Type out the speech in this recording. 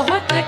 হঠাৎ